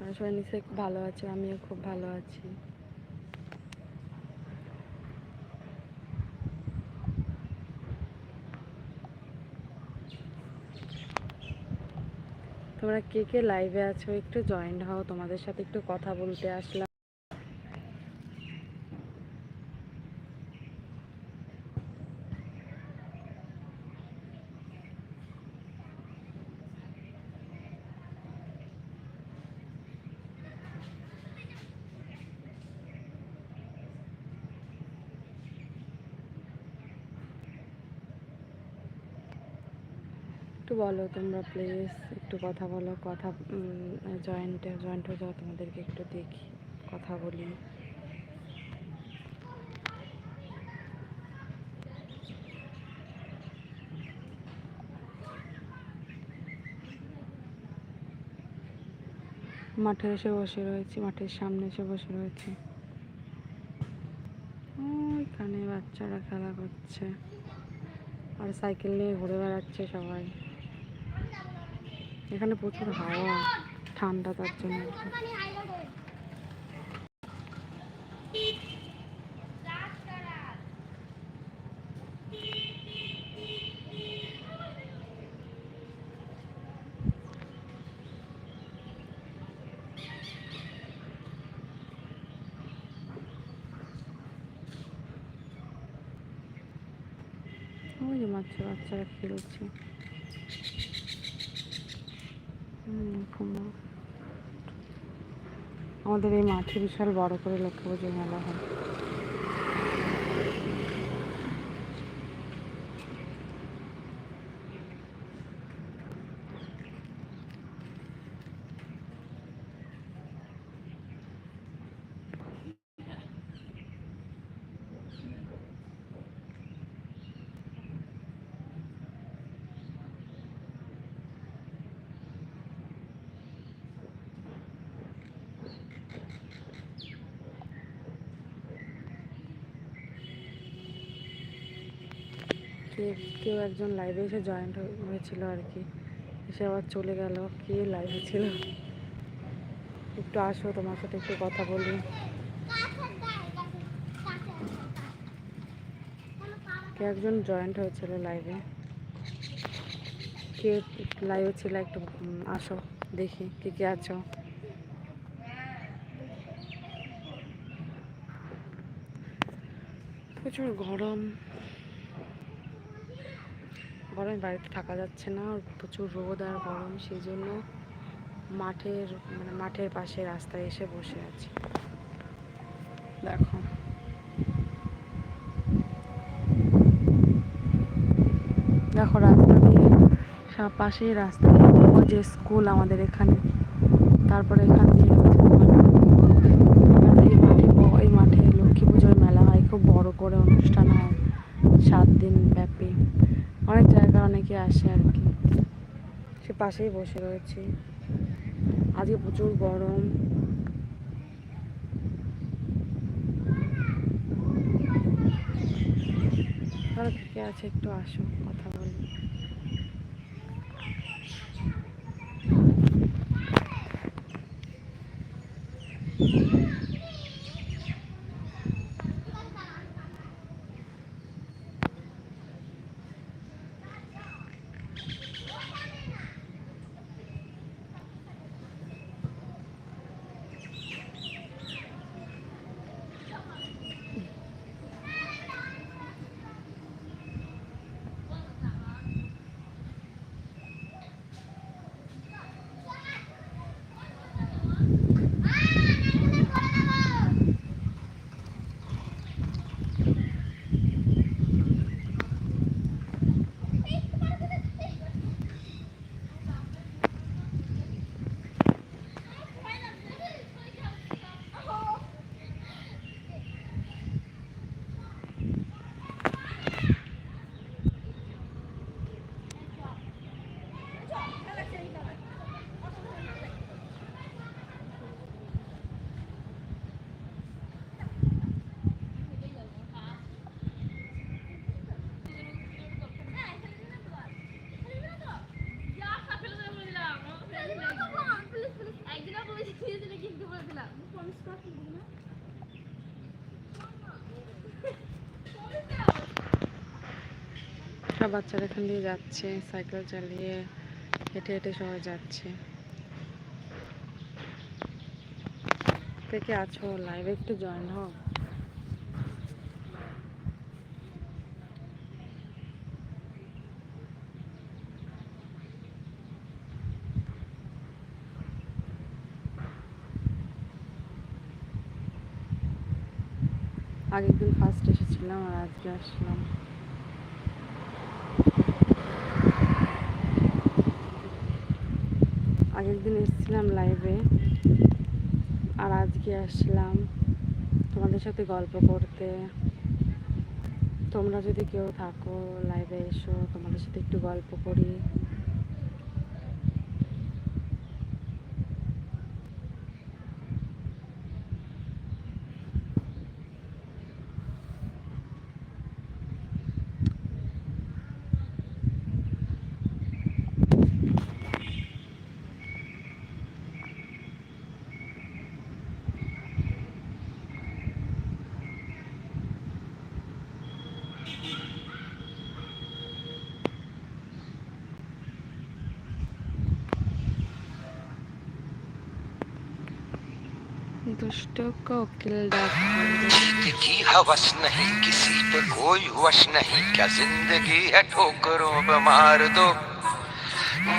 সবাই নিশ্চয়ই ভালো আছে, আমিও খুব ভালো আছি। তোমরা কে কে লাইভে আছো? একটু জয়েন হও, তোমাদের সাথে একটু কথা বলতে আসলাম। একটু বলো তোমরা প্লিজ একটু কথা বলো, কথা জয়েন্ট জয়েন্ট হয়ে যাও, তোমাদেরকে একটু দেখি, কথা বলি। মাঠে এসে বসে রয়েছি, মাঠের সামনে এসে বসে রয়েছি। ওইখানে বাচ্চারা খেলা করছে। আর সাইকেল নিয়ে ঘুরে বেড়াচ্ছে সবাই। এখানে প্রচুর হাওয়া ঠান্ডা তার জন্য বাচ্চা বাচ্চারা খেলছে। আমাদের এই মাঠে বিশাল বড় করে লক্ষ্মী পুজোর মেলা হয়। কে কেউ একজন লাইভে এসে জয়েন্ট হয়েছিল আর কি। এসে আবার চলে গেল। কে লাইভে ছিল? একটু আসো, তোমার সাথে একটু কথা বলি। কে একজন জয়েন্ট হয়েছিল লাইভে কে লাইভে ছিল একটু আসো, দেখি কে কে আছো। প্রচুর গরম। গরমে বাড়িতে থাকা যাচ্ছে না প্রচুর রোদ আর গরম সেই জন্য মাঠের মানে মাঠের পাশে রাস্তায় এসে বসে আছি। দেখো। দেখো রাস্তা দিয়ে সব পাশেই রাস্তা যে স্কুল আমাদের এখানে তারপরে এখান দিয়ে অনেক জায়গা অনেকে আসে আর কি। সে পাশেই বসে রয়েছে। আজকে প্রচুর গরম। কে আছে একটু আসো, কথা বলি। বাচ্চারা এখান দিয়ে যাচ্ছে, সাইকেল চালিয়ে হেঁটে হেঁটে সবাই যাচ্ছে। কে কে আছো? লাইভে একটু জয়েন হও। আগের দিন ফার্স্ট এসেছিলাম আর আজকে আসলাম। আগের দিন এসেছিলাম লাইভে আর আজকে আসলাম তোমাদের সাথে গল্প করতে। তোমরা যদি কেউ থাকো লাইভে এসো, তোমাদের সাথে একটু গল্প করি। दुष्ट को किल ज़िंदगी हवस नहीं, किसी पे कोई वश नहीं। क्या ज़िंदगी है ठोकरों पे मार दो?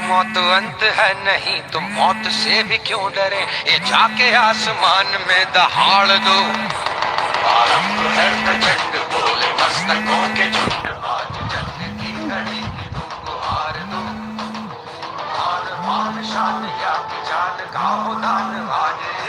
मौत अंत है नहीं तो मौत से भी क्यों डरे? ये जाके आसमान में दहाड़ दो। हार दो। मान शान या जान का दान आज